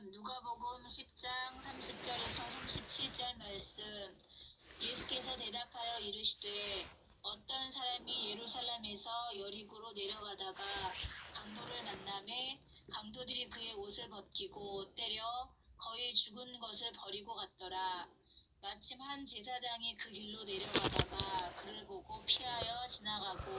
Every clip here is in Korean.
누가복음 10장 30절에서 37절 말씀. 예수께서 대답하여 이르시되 어떤 사람이 예루살렘에서 여리고로 내려가다가 강도를 만남에 강도들이 그의 옷을 벗기고 때려 거의 죽은 것을 버리고 갔더라. 마침 한 제사장이 그 길로 내려가다가 그를 보고 피하여 지나가고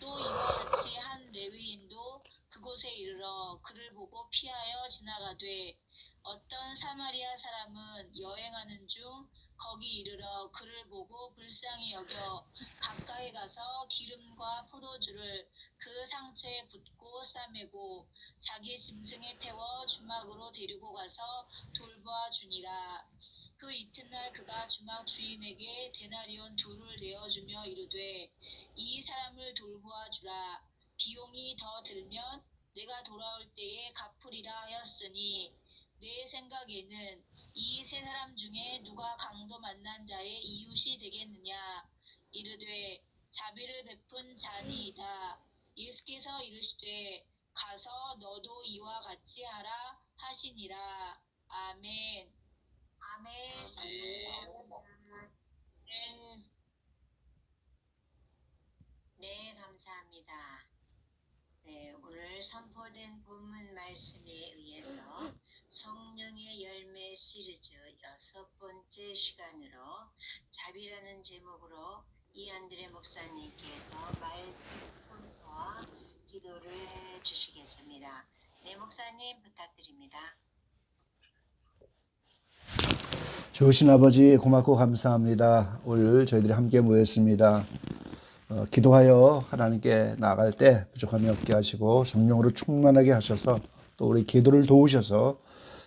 또 이와 같이 한 레위인도 그곳에 이르러 그를 보고 피하여 지나가되 어떤 사마리아 사람은 여행하는 중 거기 이르러 그를 보고 불쌍히 여겨 가까이 가서 기름과 포도주를 그 상처에 붓고 싸매고 자기 짐승에 태워 주막으로 데리고 가서 돌보아 주니라. 그 이튿날 그가 주막 주인에게 데나리온 둘을 내어주며 이르되 이 사람을 돌보아 주라. 비용이 더 들면 내가 돌아올 때에 갚으리라 하였으니 내 생각에는 이 세 사람 중에 누가 강도 만난 자의 이웃이 되겠느냐? 이르되 자비를 베푼 자니이다. 예수께서 이르시되 가서 너도 이와 같이 하라 하시니라. 아멘. 아멘. 네. 네, 감사합니다. 네, 오늘 선포된 본문 말씀에 의해서 성령의 열매 시리즈 여섯 번째 시간으로 자비라는 제목으로 이한드레 목사님께서 말씀 선포와 기도를 해 주시겠습니다. 네, 목사님 부탁드립니다. 좋으신 아버지 고맙고 감사합니다. 오늘 저희들이 함께 모였습니다. 어, 기도하여 하나님께 나아갈 때 부족함이 없게 하시고 성령으로 충만하게 하셔서 또 우리 기도를 도우셔서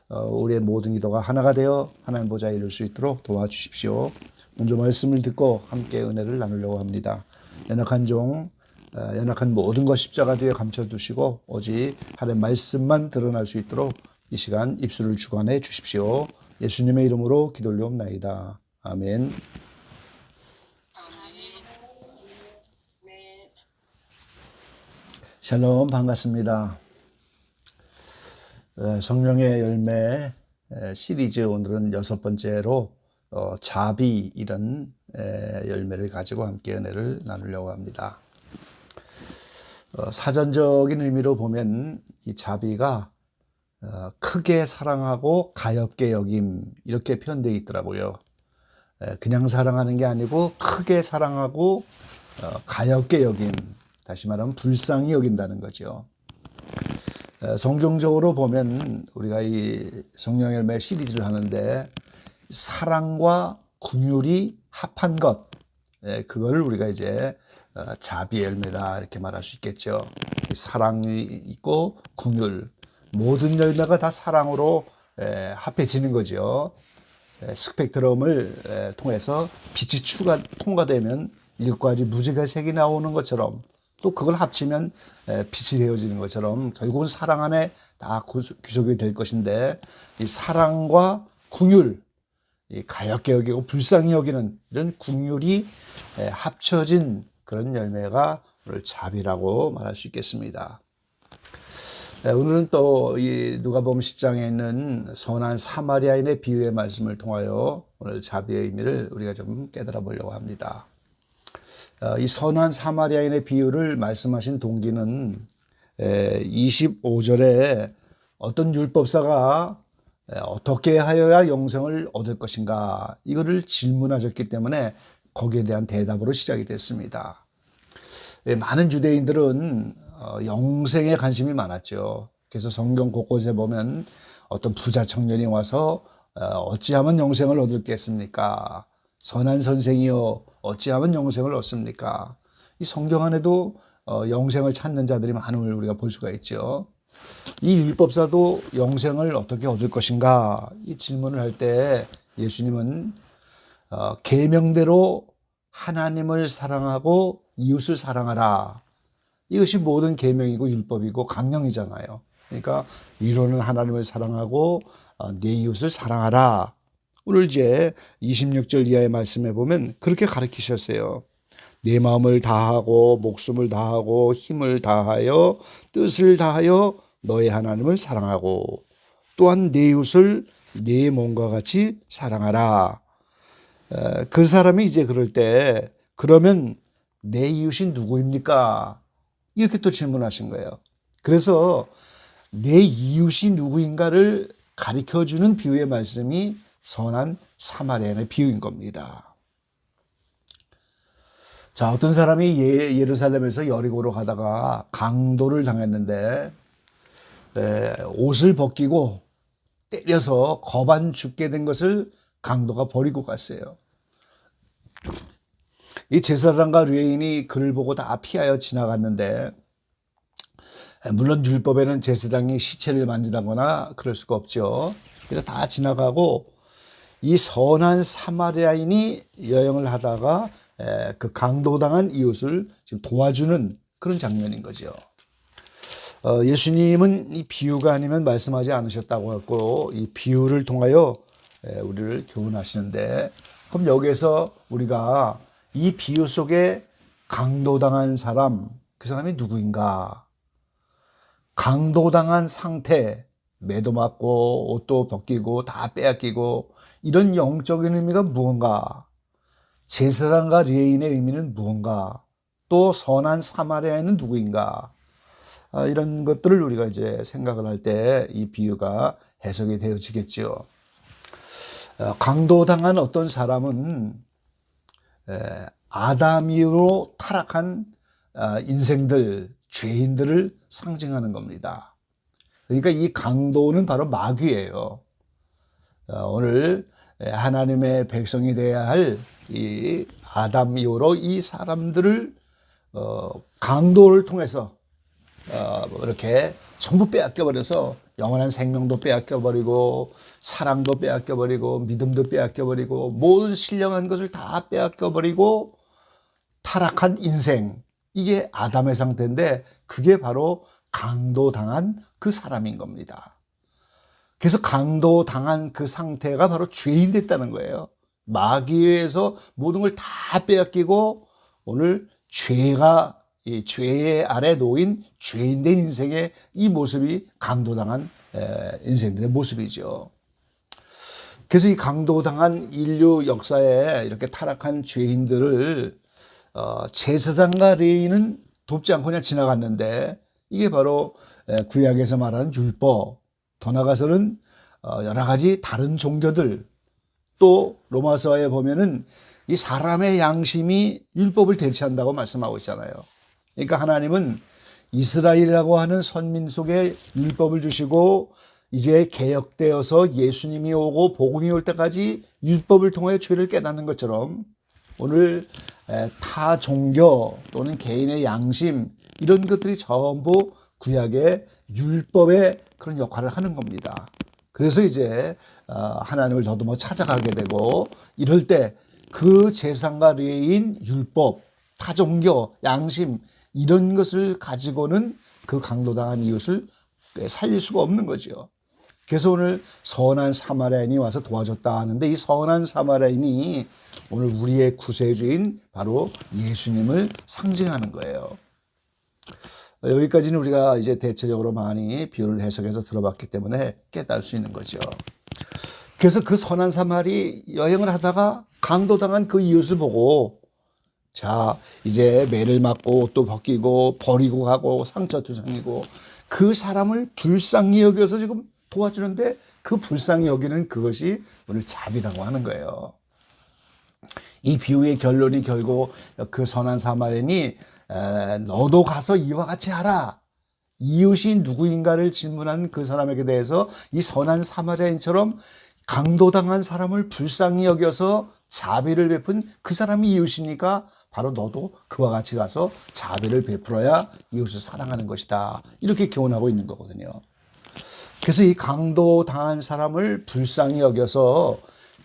어, 우리의 모든 기도가 하나가 되어 하나님 보좌에 이룰 수 있도록 도와주십시오. 먼저 말씀을 듣고 함께 은혜를 나누려고 합니다. 연약한 종, 어, 연약한 모든 것 십자가 뒤에 감춰두시고 오직 하나님 말씀만 드러날 수 있도록 이 시간 입술을 주관해 주십시오. 예수님의 이름으로 기도올리옵나이다. 아멘. 네, 샬롬 반갑습니다. 어, 성령의 열매 에, 시리즈 오늘은 여섯 번째로 어, 자비 이런 에, 열매를 가지고 함께 은혜를 나누려고 합니다. 어, 사전적인 의미로 보면 이 자비가 어, 크게 사랑하고 가엽게 여김 이렇게 표현되어 있더라고요. 에, 그냥 사랑하는 게 아니고 크게 사랑하고 어, 가엽게 여김 다시 말하면 불쌍히 여긴다는 거죠. 에, 성경적으로 보면 우리가 이 성령 열매 시리즈를 하는데 사랑과 궁율이 합한 것 예, 그거를 우리가 이제 어, 자비 열매다 이렇게 말할 수 있겠죠. 이 사랑이 있고 궁율 모든 열매가 다 사랑으로 에, 합해지는 거죠. 에, 스펙트럼을 에, 통해서 빛이 추가 통과되면 일곱 가지 무지개 색이 나오는 것처럼 또 그걸 합치면 에, 빛이 되어지는 것처럼 결국은 사랑 안에 다 구- 귀속이 될 것인데 이 사랑과 궁율 이 가엽게 여기고 불쌍히 여기는 이런 궁율이 에, 합쳐진 그런 열매가 오늘 자비라고 말할 수 있겠습니다. 네, 오늘은 또 이 누가복음 10장에 있는 선한 사마리아인의 비유의 말씀을 통하여 오늘 자비의 의미를 우리가 좀 깨달아 보려고 합니다. 어, 이 선한 사마리아인의 비유를 말씀하신 동기는 25절에 어떤 율법사가 에, 어떻게 하여야 영생을 얻을 것인가 이거를 질문하셨기 때문에 거기에 대한 대답으로 시작이 됐습니다. 예, 많은 유대인들은 어, 영생에 관심이 많았죠. 그래서 성경 곳곳에 보면 어떤 부자 청년이 와서 어, 어찌하면 영생을 얻을겠습니까? 선한 선생이여 어찌하면 영생을 얻습니까? 이 성경 안에도 어, 영생을 찾는 자들이 많음을 우리가 볼 수가 있죠. 이 율법사도 영생을 어떻게 얻을 것인가 이 질문을 할 때 예수님은 어, 계명대로 하나님을 사랑하고 이웃을 사랑하라. 이것이 모든 계명이고 율법이고 강령이잖아요. 그러니까 위로는 하나님을 사랑하고 어, 내 이웃을 사랑하라. 오늘 이제 26절 이하의 말씀에 보면 그렇게 가르치셨어요. 내 마음을 다하고 목숨을 다하고 힘을 다하여 뜻을 다하여 너의 하나님을 사랑하고 또한 내 이웃을 내 몸과 같이 사랑하라. 에, 그 사람이 이제 그럴 때 그러면 내 이웃이 누구입니까? 이렇게 또 질문하신 거예요. 그래서 내 이웃이 누구인가를 가르쳐 주는 비유의 말씀이 선한 사마리아의 비유인 겁니다. 자, 어떤 사람이 예, 예루살렘에서 여리고로 가다가 강도를 당했는데 에, 옷을 벗기고 때려서 거반 죽게 된 것을 강도가 버리고 갔어요. 이 제사장과 뢰인이 그를 보고 다 피하여 지나갔는데 물론 율법에는 제사장이 시체를 만지다거나 그럴 수가 없죠. 그래서 다 지나가고 이 선한 사마리아인이 여행을 하다가 에, 그 강도당한 이웃을 지금 도와주는 그런 장면인 거죠. 어, 예수님은 이 비유가 아니면 말씀하지 않으셨다고 했고 이 비유를 통하여 에, 우리를 교훈하시는데 그럼 여기에서 우리가 이 비유 속에 강도당한 사람 그 사람이 누구인가? 강도당한 상태 매도 맞고 옷도 벗기고 다 빼앗기고 이런 영적인 의미가 무언가? 제사장과 레인의 의미는 무언가? 또 선한 사마리아인은 누구인가? 아, 이런 것들을 우리가 이제 생각을 할 때 이 비유가 해석이 되어지겠지요. 어, 강도당한 어떤 사람은 에, 아담이로 타락한 아, 인생들, 죄인들을 상징하는 겁니다. 그러니까 이 강도는 바로 마귀예요. 어, 오늘 하나님의 백성이 되어야 할 이 아담 이후로 이 사람들을 어, 강도를 통해서 어, 뭐 이렇게 전부 빼앗겨 버려서 영원한 생명도 빼앗겨 버리고 사랑도 빼앗겨 버리고 믿음도 빼앗겨 버리고 모든 신령한 것을 다 빼앗겨 버리고 타락한 인생 이게 아담의 상태인데 그게 바로 강도 당한 그 사람인 겁니다. 그래서 강도 당한 그 상태가 바로 죄인 됐다는 거예요. 마귀에서 모든 걸 다 빼앗기고 오늘 죄가 이 죄의 아래 놓인 죄인된 인생의 이 모습이 강도당한 에, 인생들의 모습이죠. 그래서 이 강도당한 인류 역사에 이렇게 타락한 죄인들을 어, 제사장과 레인은 돕지 않고 그냥 지나갔는데 이게 바로 에, 구약에서 말하는 율법 더 나가서는 어, 여러 가지 다른 종교들 또 로마서에 보면은 이 사람의 양심이 율법을 대체한다고 말씀하고 있잖아요. 그러니까 하나님은 이스라엘이라고 하는 선민 속에 율법을 주시고 이제 개혁되어서 예수님이 오고 복음이 올 때까지 율법을 통해 죄를 깨닫는 것처럼 오늘 에, 타 종교 또는 개인의 양심 이런 것들이 전부 구약의 율법의 그런 역할을 하는 겁니다. 그래서 이제 어, 하나님을 더듬어 찾아가게 되고 이럴 때 그 재상과 레인 율법, 타종교, 양심 이런 것을 가지고는 그 강도당한 이웃을 살릴 수가 없는 거죠. 그래서 오늘 선한 사마리아인이 와서 도와줬다 하는데 이 선한 사마리아인이 오늘 우리의 구세주인 바로 예수님을 상징하는 거예요. 여기까지는 우리가 이제 대체적으로 많이 비유를 해석해서 들어봤기 때문에 깨달을 수 있는 거죠. 그래서 그 선한 사마리 여행을 하다가 강도당한 그 이웃을 보고 자, 이제 매를 맞고 옷도 벗기고 버리고 가고 상처투성이고 그 사람을 불쌍히 여겨서 지금 도와주는데 그 불쌍히 여기는 그것이 오늘 자비라고 하는 거예요. 이 비유의 결론이 결국 그 선한 사마리안이 에, 너도 가서 이와 같이 하라. 이웃이 누구인가를 질문한 그 사람에게 대해서 이 선한 사마리아인처럼 강도당한 사람을 불쌍히 여겨서 자비를 베푼 그 사람이 이웃이니까 바로 너도 그와 같이 가서 자비를 베풀어야 이웃을 사랑하는 것이다. 이렇게 교훈하고 있는 거거든요. 그래서 이 강도 당한 사람을 불쌍히 여겨서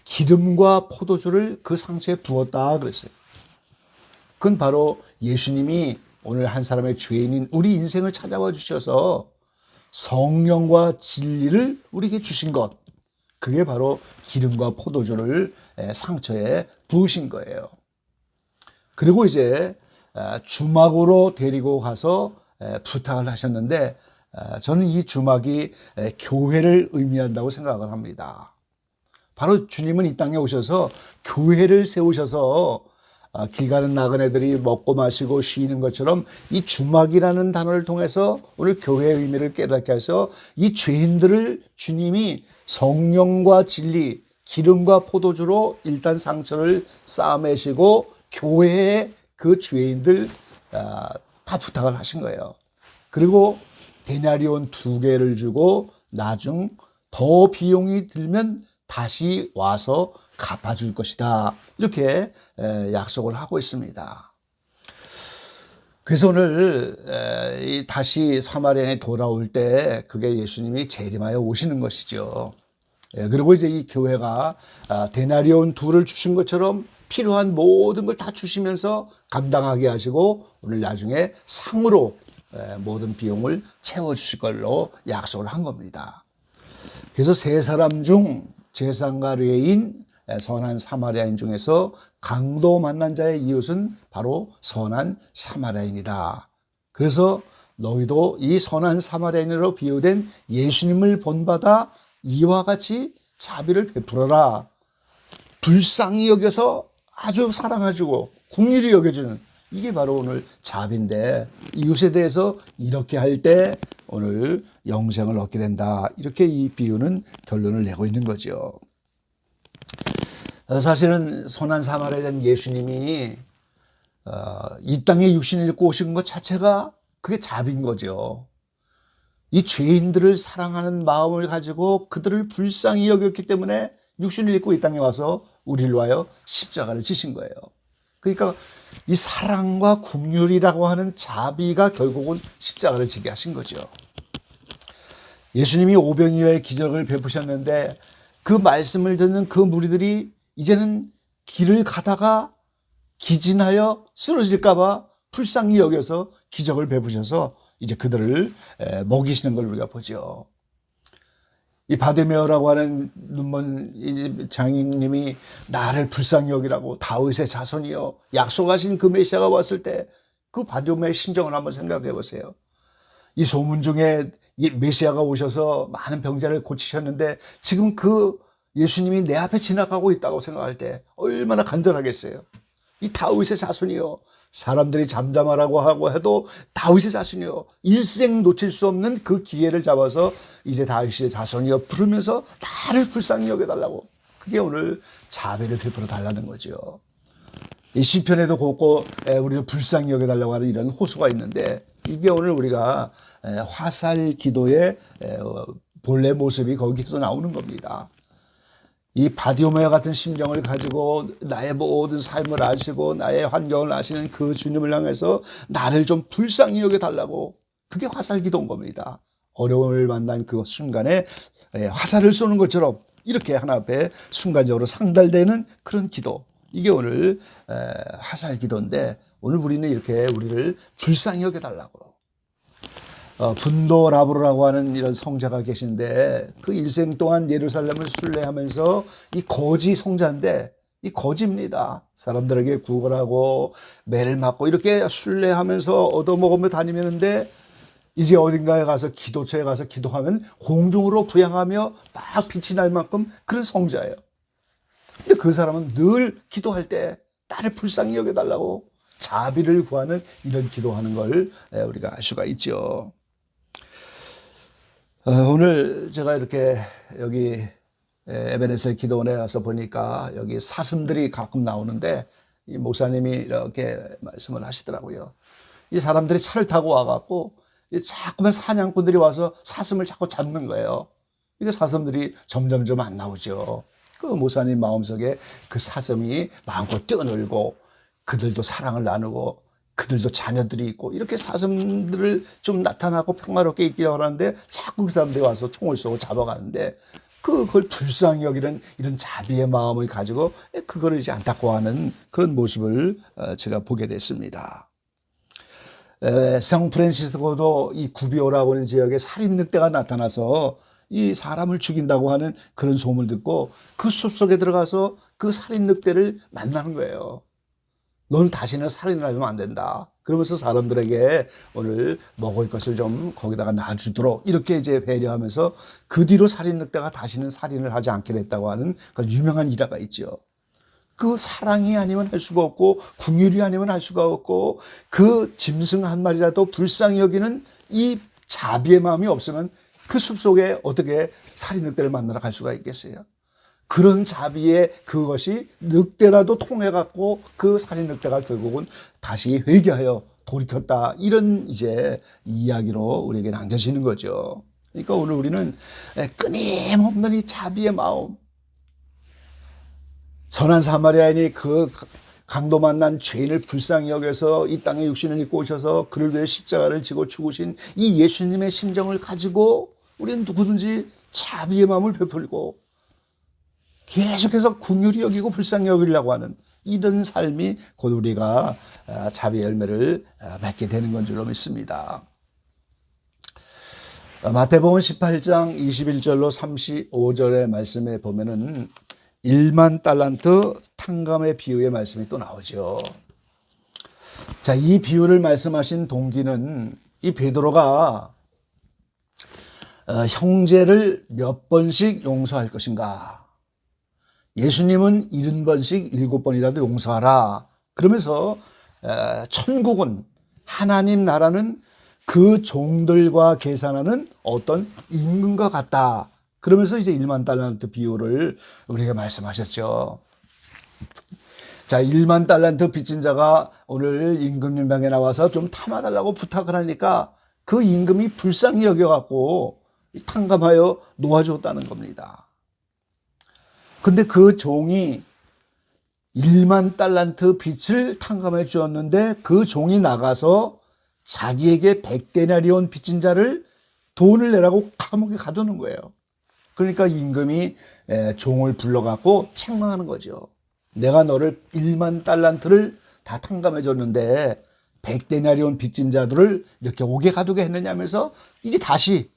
기름과 포도주를 그 상처에 부었다 그랬어요. 그건 바로 예수님이 오늘 한 사람의 죄인인 우리 인생을 찾아와 주셔서 성령과 진리를 우리에게 주신 것. 그게 바로 기름과 포도주를 상처에 부으신 거예요. 그리고 이제 주막으로 데리고 가서 부탁을 하셨는데 아, 저는 이 주막이 에, 교회를 의미한다고 생각을 합니다. 바로 주님은 이 땅에 오셔서 교회를 세우셔서 아, 길 가는 나그네들이 먹고 마시고 쉬는 것처럼 이 주막이라는 단어를 통해서 오늘 교회의 의미를 깨닫게 해서 이 죄인들을 주님이 성령과 진리, 기름과 포도주로 일단 상처를 쌓아매시고 교회에 그 죄인들 아, 다 부탁을 하신 거예요. 그리고 데나리온 두 개를 주고 나중 더 비용이 들면 다시 와서 갚아줄 것이다. 이렇게 에, 약속을 하고 있습니다. 그래서 오늘 다시 사마리아에 돌아올 때 그게 예수님이 재림하여 오시는 것이죠. 예, 그리고 이제 이 교회가 아, 데나리온 둘을 주신 것처럼 필요한 모든 걸 다 주시면서 감당하게 하시고 오늘 나중에 상으로 에, 모든 비용을 채워주실 걸로 약속을 한 겁니다. 그래서 세 사람 중 제사장과 레인 선한 사마리아인 중에서 강도 만난 자의 이웃은 바로 선한 사마리아인이다. 그래서 너희도 이 선한 사마리아인으로 비유된 예수님을 본받아 이와 같이 자비를 베풀어라. 불쌍히 여겨서 아주 사랑해주고 국률이 여겨주는 이게 바로 오늘 자비인데 이웃에 대해서 이렇게 할 때 오늘 영생을 얻게 된다. 이렇게 이 비유는 결론을 내고 있는 거죠. 어, 사실은 선한 사마리아에 대한 예수님이 어, 이 땅에 육신을 입고 오신 것 자체가 그게 자비인 거죠. 이 죄인들을 사랑하는 마음을 가지고 그들을 불쌍히 여겼기 때문에 육신을 입고 이 땅에 와서 우리를 위하여 십자가를 지신 거예요. 그러니까 이 사랑과 국률이라고 하는 자비가 결국은 십자가를 지게 하신 거죠. 예수님이 오병이어의 기적을 베푸셨는데 그 말씀을 듣는 그 무리들이 이제는 길을 가다가 기진하여 쓰러질까봐 불쌍히 여겨서 기적을 베푸셔서 이제 그들을 에, 먹이시는 걸 우리가 보죠. 이 바데메어라고 하는 눈먼 이 장인님이 나를 불쌍히 여기라고 다윗의 자손이여 약속하신 그 메시아가 왔을 때 그 바데메어의 심정을 한번 생각해 보세요. 이 소문 중에 이 메시아가 오셔서 많은 병자를 고치셨는데 지금 그 예수님이 내 앞에 지나가고 있다고 생각할 때 얼마나 간절하겠어요. 이 다윗의 자손이요. 사람들이 잠잠하라고 하고 해도 다윗의 자손이요. 일생 놓칠 수 없는 그 기회를 잡아서 이제 다윗의 자손이요. 부르면서 나를 불쌍히 여겨달라고. 그게 오늘 자비를 베풀어 달라는 거죠. 이 시편에도 곱고 에, 우리를 불쌍히 여겨달라고 하는 이런 호소가 있는데 이게 오늘 우리가 에, 화살 기도의 에, 어, 본래 모습이 거기서 나오는 겁니다. 이 바디오메아 같은 심정을 가지고 나의 모든 삶을 아시고 나의 환경을 아시는 그 주님을 향해서 나를 좀 불쌍히 여겨 달라고 그게 화살 기도인 겁니다. 어려움을 만난 그 순간에 에, 화살을 쏘는 것처럼 이렇게 하나 앞에 순간적으로 상달되는 그런 기도. 이게 오늘 에, 화살 기도인데 오늘 우리는 이렇게 우리를 불쌍히 여겨 달라고. 어, 분도 라브로라고 하는 이런 성자가 계신데 그 일생 동안 예루살렘을 순례하면서 이 거지 성자인데 이 거지입니다. 사람들에게 구걸하고 매를 맞고 이렇게 순례하면서 얻어먹으며 다니면데 이제 어딘가에 가서 기도처에 가서 기도하면 공중으로 부양하며 막 빛이 날 만큼 그런 성자예요. 근데 그 사람은 늘 기도할 때 나를 불쌍히 여겨달라고 자비를 구하는 이런 기도하는 걸 우리가 알 수가 있죠. 어, 오늘 제가 이렇게 여기 에베네셀 기도원에 와서 보니까 여기 사슴들이 가끔 나오는데 이 목사님이 이렇게 말씀을 하시더라고요. 이 사람들이 차를 타고 와갖고 이 자꾸만 사냥꾼들이 와서 사슴을 자꾸 잡는 거예요. 이게 사슴들이 점점점 안 나오죠. 그 목사님 마음속에 그 사슴이 마음껏 뛰어놀고 그들도 사랑을 나누고 그들도 자녀들이 있고 이렇게 사슴들을 좀 나타나고 평화롭게 있기를 하는데 자꾸 그 사람들이 와서 총을 쏘고 잡아가는데 그걸 불쌍히 여기는 이런 자비의 마음을 가지고 그거를 이제 안타까워 하는 그런 모습을 어, 제가 보게 됐습니다. 에, 성 프란시스코도 이 구비오라고 하는 지역에 살인 늑대가 나타나서 이 사람을 죽인다고 하는 그런 소문을 듣고 그 숲속에 들어가서 그 살인 늑대를 만나는 거예요. 너는 다시는 살인을 하면 안 된다. 그러면서 사람들에게 오늘 먹을 것을 좀 거기다가 놔주도록 이렇게 이제 배려하면서 그 뒤로 살인 늑대가 다시는 살인을 하지 않게 됐다고 하는 그런 유명한 일화가 있죠. 그 사랑이 아니면 할 수가 없고 궁율이 아니면 할 수가 없고 그 짐승 한 마리라도 불쌍히 여기는 이 자비의 마음이 없으면 그 숲속에 어떻게 살인 늑대를 만나러 갈 수가 있겠어요? 그런 자비의 그것이 늑대라도 통해 갖고 그 살인 늑대가 결국은 다시 회개하여 돌이켰다 이런 이제 이야기로 우리에게 남겨지는 거죠. 그러니까 오늘 우리는 끊임없는 이 자비의 마음 선한 사마리아인이 그 강도 만난 죄인을 불쌍히 여겨서 이 땅에 육신을 입고 오셔서 그를 위해 십자가를 지고 죽으신 이 예수님의 심정을 가지고 우리는 누구든지 자비의 마음을 베풀고 계속해서 궁휼히 여기고 불쌍히 여기려고 하는 이런 삶이 곧 우리가 아, 자비의 열매를 아, 맺게 되는 건 줄로 믿습니다. 아, 마태복음 18장 21절로 35절의 말씀에 보면은 1만 달란트 탕감의 비유의 말씀이 또 나오죠. 자, 이 비유를 말씀하신 동기는 이 베드로가 어, 형제를 몇 번씩 용서할 것인가? 예수님은 70번씩 7번이라도 용서하라. 그러면서 어, 천국은 하나님 나라는 그 종들과 계산하는 어떤 임금과 같다. 그러면서 이제 1만 달란트 비유를 우리에게 말씀하셨죠. 자, 1만 달란트 빚진 자가 오늘 임금님 방에 나와서 좀 타마달라고 부탁을 하니까 그 임금이 불쌍히 여겨갖고 탕감하여 놓아줬다는 겁니다. 근데 그 종이 1만 달란트 빚을 탕감해 주었는데 그 종이 나가서 자기에게 100데나리온 빚진 자를 돈을 내라고 감옥에 가두는 거예요. 그러니까 임금이 에, 종을 불러갖고 책망하는 거죠. 내가 너를 1만 달란트를 다 탕감해 줬는데 100데나리온 빚진 자들을 이렇게 오게 가두게 했느냐면서 이제 다시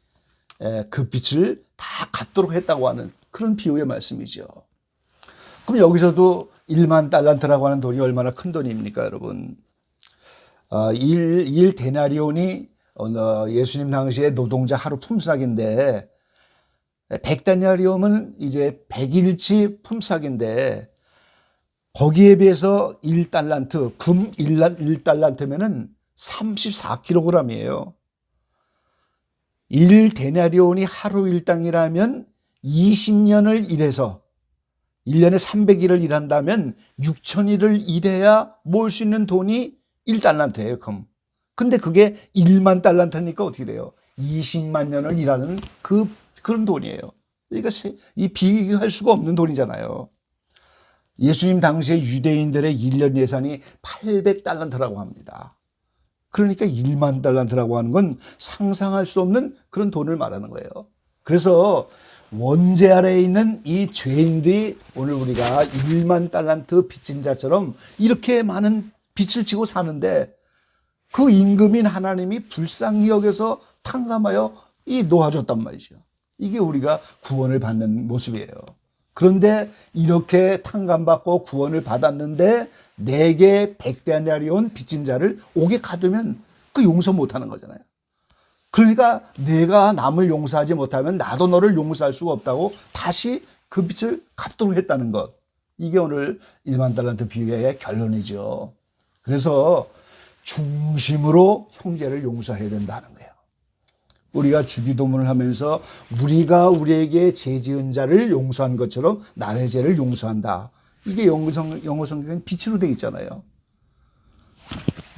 에, 그 빚을 다 갚도록 했다고 하는 그런 비유의 말씀이죠. 그럼 여기서도 1만 달란트라고 하는 돈이 얼마나 큰 돈입니까, 여러분? 어, 1, 1 데나리온이 어, 예수님 당시에 노동자 하루 품삯인데 100데나리온은 이제 100일치 품삯인데 거기에 비해서 1달란트, 금 1달란트면은 34kg이에요. 1데나리온이 하루 일당이라면 20년을 일해서 1년에 300일을 일한다면 6천일을 일해야 모을 수 있는 돈이 1달란트예요, 금. 근데 그게 1만 달란트니까 어떻게 돼요? 20만 년을 일하는 그, 그런 돈이에요. 그러니까 이 비교할 수가 없는 돈이잖아요. 예수님 당시에 유대인들의 1년 예산이 800달란트라고 합니다. 그러니까 1만 달란트라고 하는 건 상상할 수 없는 그런 돈을 말하는 거예요. 그래서 원죄 아래에 있는 이 죄인들이 오늘 우리가 1만 달란트 빚진 자처럼 이렇게 많은 빚을 지고 사는데 그 임금인 하나님이 불쌍히 여겨서 탕감하여 이 놓아줬단 말이죠. 이게 우리가 구원을 받는 모습이에요. 그런데 이렇게 탕감받고 구원을 받았는데 내게 백대나리온 빚진 자를 옥에 가두면 그 용서 못하는 거잖아요. 그러니까 내가 남을 용서하지 못하면 나도 너를 용서할 수가 없다고 다시 그 빚을 갚도록 했다는 것. 이게 오늘 1만 달란트 비유의 결론이죠. 그래서 중심으로 형제를 용서해야 된다는 거예요. 우리가 주기도문을 하면서 우리가 우리에게 죄 지은 자를 용서한 것처럼 남의 죄를 용서한다. 이게 영어 성, 영어 성경에 빛으로 되어 있잖아요.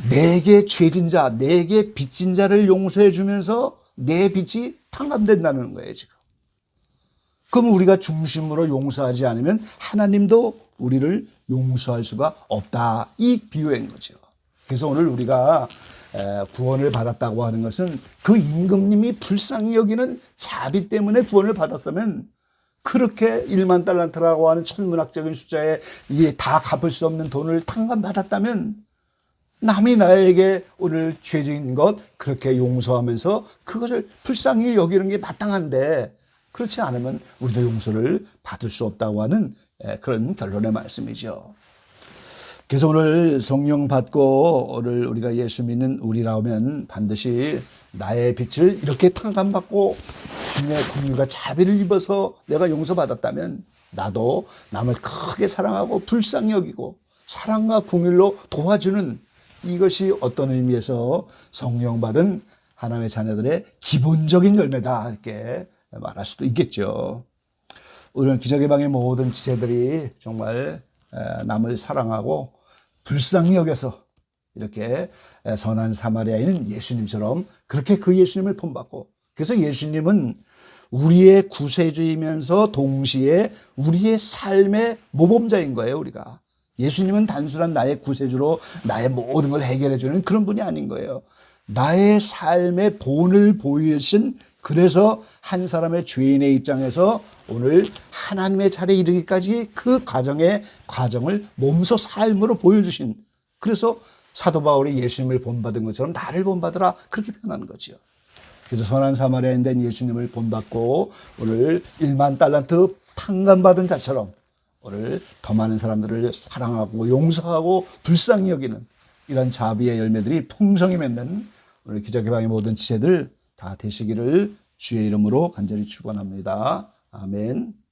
내게 죄진 자, 내게 빚진 자를 용서해 주면서 내 빚이 탕감된다는 거예요, 지금. 그럼 우리가 중심으로 용서하지 않으면 하나님도 우리를 용서할 수가 없다. 이 비유인 거죠. 그래서 오늘 우리가 구원을 받았다고 하는 것은 그 임금님이 불쌍히 여기는 자비 때문에 구원을 받았다면 그렇게 1만 달란트라고 하는 천문학적인 숫자에 이게 다 갚을 수 없는 돈을 탕감받았다면 남이 나에게 오늘 죄진 것 그렇게 용서하면서 그것을 불쌍히 여기는 게 마땅한데 그렇지 않으면 우리도 용서를 받을 수 없다고 하는 그런 결론의 말씀이죠. 그래서 오늘 성령 받고 오늘 우리가 예수 믿는 우리라면 반드시 나의 빛을 이렇게 탕감받고 주님의 국률과 자비를 입어서 내가 용서받았다면 나도 남을 크게 사랑하고 불쌍히 여기고 사랑과 국률로 도와주는 이것이 어떤 의미에서 성령 받은 하나님의 자녀들의 기본적인 열매다 이렇게 말할 수도 있겠죠. 오늘 기적의 방의 모든 지체들이 정말 에, 남을 사랑하고 불쌍히 여겨서 이렇게 에, 선한 사마리아인은 예수님처럼 그렇게 그 예수님을 본받고 그래서 예수님은 우리의 구세주이면서 동시에 우리의 삶의 모범자인 거예요, 우리가. 예수님은 단순한 나의 구세주로 나의 모든 걸 해결해 주는 그런 분이 아닌 거예요. 나의 삶의 본을 보이신 그래서 한 사람의 죄인의 입장에서 오늘 하나님의 자리에 이르기까지 그 과정의 과정을 몸소 삶으로 보여주신 그래서 사도 바울이 예수님을 본받은 것처럼 나를 본받으라 그렇게 표현하는 거죠. 그래서 선한 사마리아인 된 예수님을 본받고 오늘 1만 달란트 탕감받은 자처럼 오늘 더 많은 사람들을 사랑하고 용서하고 불쌍히 여기는 이런 자비의 열매들이 풍성히 맺는 오늘 기적의 방의 모든 지체들 다 되시기를 주의 이름으로 간절히 축원합니다. 아멘.